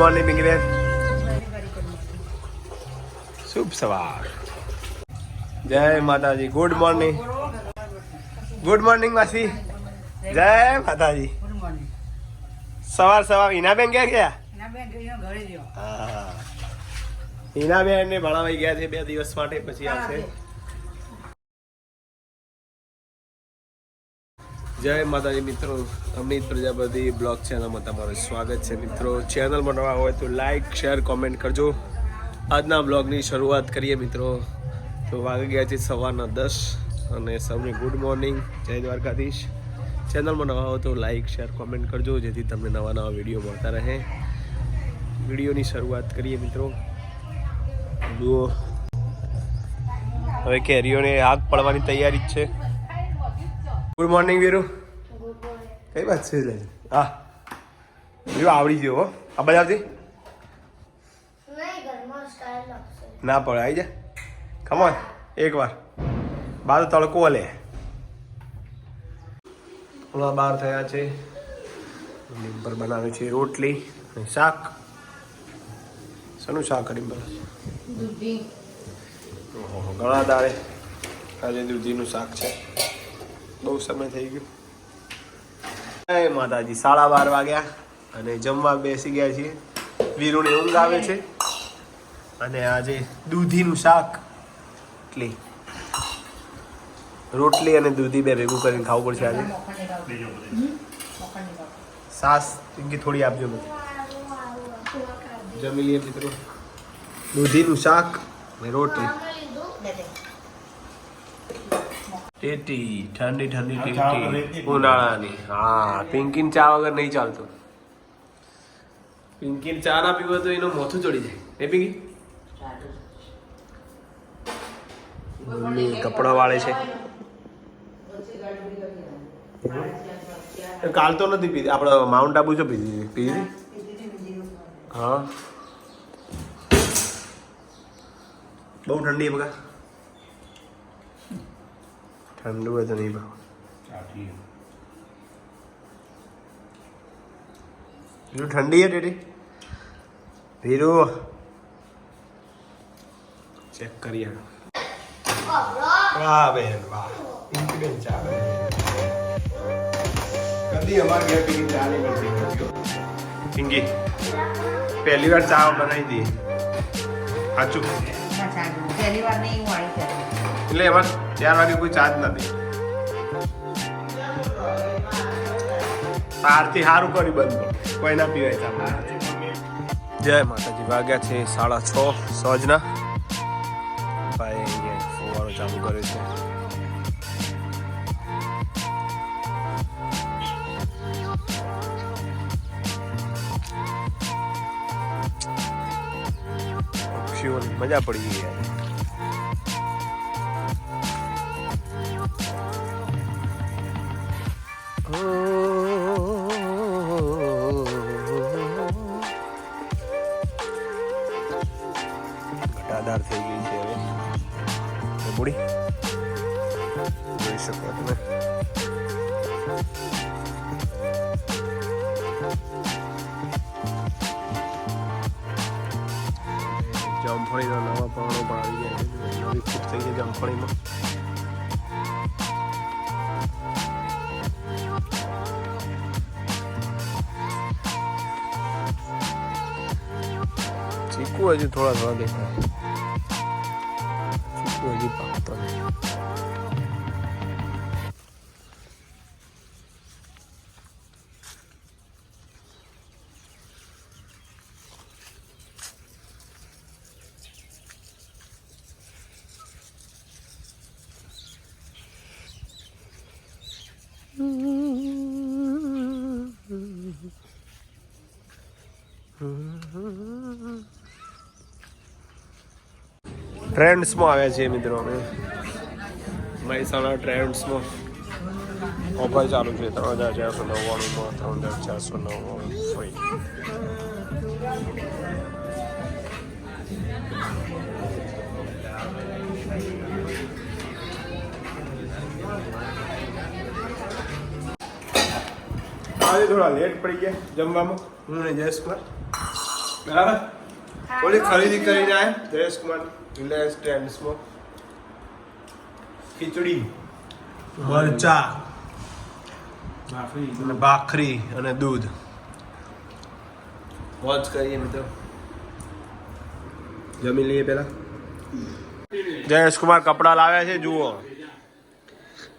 Morning Pinkiben શુભ સવાર. જય માતાજી. ગુડ મોર્નિંગ ગુડ મોર્નિંગ માસી. જય માતાજી. સવાર સવાર હિનાબેન ક્યાં ગયા? હા. હિનાબેન ને ભણાવાઈ ગયા છે બે દિવસ માટે પછી આવશે. જય માતાજી મિત્રો અમિત પ્રજાપતિ બ્લોગ ચેનલમાં તમારું સ્વાગત છે. મિત્રો ચેનલમાં નવા હોય તો લાઈક શેર કોમેન્ટ કરજો. આજના બ્લોગની શરૂઆત કરીએ મિત્રો. તો વાગી ગયા છે સવારના દસ અને સૌને ગુડ મોર્નિંગ જય દ્વારકાધીશ. ચેનલમાં નવા હોય તો લાઈક શેર કોમેન્ટ કરજો, જેથી તમને નવા નવા વીડિયો મળતા રહે. વિડીયોની શરૂઆત કરીએ મિત્રો. જુઓ. હવે કેરીઓને આગ પડવાની તૈયારી જ છે. ગુડ મોર્નિંગ વીરુ કઈ વાત છે લે? હા. વીરુ આવડી ગયો હો. આ બધા આવતી લાગશે ના પડે આવી જા. ખમોન એક વાર. બાર તડકો લે હમણાં બાર થયા છે. લીંબર બનાવે છે રોટલી અને શાક. શેનું શાક લીંબર? ઘણા દાડે આજે દૂધીનું શાક છે. બહુ સમય થઈ ગયો. જય માતાજી, સાડા બાર વાગ્યા અને જમવા બેસી ગયા છીએ. વીરુની ઊંઘ આવે છે. અને આજે દૂધીનું શાક, એટલે રોટલી અને દૂધી બે ભેગું કરીને ખાવું પડશે આજે. સાસ પિંકી થોડી આપજો મને. જમી લઈએ મિત્રો. દૂધીનું શાક અને રોટલી. ટેટી ઠંડી ઠંડી ટેટી. ઉનાળાની. હા પિંકીન ચા વગર નહીં ચાલતું. પિંકીન ચા ના પીવો તો એનું મોથું ચડી જાય. એ પિંકી? કપડા વાળે છે. કાલ તો નથી પીધી. આપણે માઉન્ટ આબુ જો પીધી પીધી હા. બહુ ઠંડી બગા ઠંડુ હોય તો નહીં ભાવ વીરુ ઠંડી હે ટેટી વીરુ ચેક કરીએ. વાહ બેન વાહ. પિંકી બેન ચા કદી અમાર ઘેર પિંકી ચા નહીં બનતી પિંકી પહેલી વાર ચા બનાવી દી. સાચું? ના ચાલુ પહેલી વાર નહીં હું આવી ત્યારે એટલે એમાં ચાર વાગે કોઈ ચાર્જ નથી. આરતી સારું કરી બંધ કોઈ ના પીવાય ચા જય માતાજી. વાગ્યા છે સાડા છ સહજના ભાઈ ફુવારો ચાલુ કર્યો છે. પક્ષીઓની મજા પડી ગઈ યાર. ઘટાદાર થઈ ગઈ છે હવે. મૂડી જોઈ શકો તમે. ગયા છે. નવી ચીકુ હજી થોડા થોડા દેખાય. ચીકુ હજી પાકતો નથી ટ્રેન્ડ્સમાં આવ્યા છીએ મિત્રો અમે. મહેસાણા ટ્રેન્ડ્સમાં ઓફર ચાલુ છે ત્રણ હજાર ચારસો નવ્વાણુંમાં ત્રણ હજાર ચારસો નવ્વાણું હોય આજે થોડા લેટ પડી ગયા જમવામાં. હું ને જયેશ કુમાર બરાબર થોડી ખરીદી કરીને આવ્યા જયેશ કુમાર રિલાયન્સ ટ્રેન્ડ્સમાં ખીચડી મરચા. અને ભાખરી અને દૂધ. વોચ કરીએ મિત્રો. જમી લઈએ પેલા જયેશ કુમાર કપડા લાવ્યા છે જુઓ.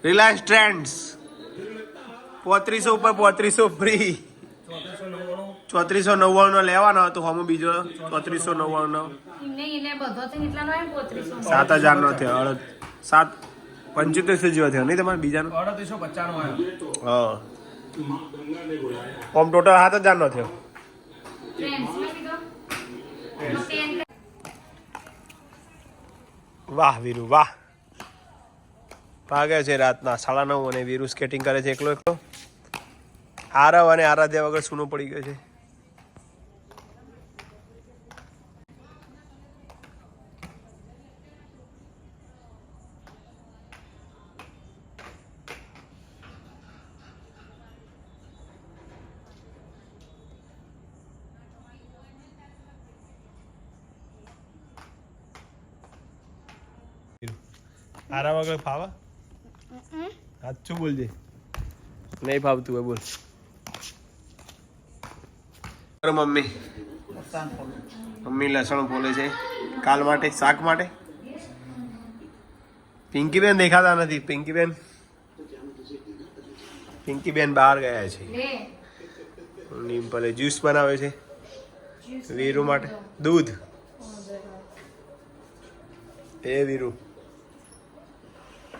Reliance trends. પોત્રીસો ઉપર પોત્રીસો ફ્રી. ચોત્રીસો નવ્વાણું નો લેવાનો હતો હમો બીજો ચોત્રીસો નવ્વાણું સાત હજાર નો થયો અડદ. સાત પંચોતેરસો જેવો થયો નહીં તમારે બીજાનો? અડત્રીસો પચાણું હા. આમ ટોટલ સાત હજાર નો થયો વાહ વીરુ વાહ. ભાગે છે રાતના સાડા નવ અને વીરુ સ્કેટિંગ કરે છે એકલો એકલો. આરવ અને આરાધ્યા વગર સૂનો પડી ગયો છે. આરા વગર ફાવા? સાચું બોલજે નહીં ફાવતું હોય બોલ. મમ્મી? મમ્મી લસણ ફોલે છે. કાલ માટે? શાક માટે? પિંકીબેન દેખાતા નથી. પિંકીબેન? પિંકીબેન બહાર ગયા છે. લે. નિમ્પલે જ્યુસ બનાવે છે. વીરુ માટે. દૂધ. એ વીરુ.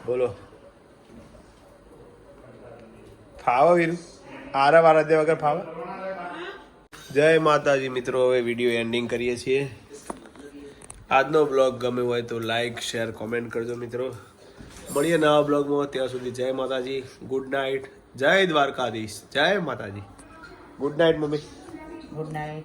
બોલો. ફાવો વીરુ? આરા વારા દે વગર ફાવો. જય માતાજી મિત્રો, હવે વીડિયો એન્ડિંગ કરીએ છીએ. આજનો બ્લોગ ગમે હોય તો લાઈક શેર કોમેન્ટ કરજો મિત્રો. મળીએ નવા બ્લોગમાં ત્યાં સુધી જય માતાજી ગુડ નાઇટ જય દ્વારકાધીશ. જય માતાજી. Good night mummy. Good night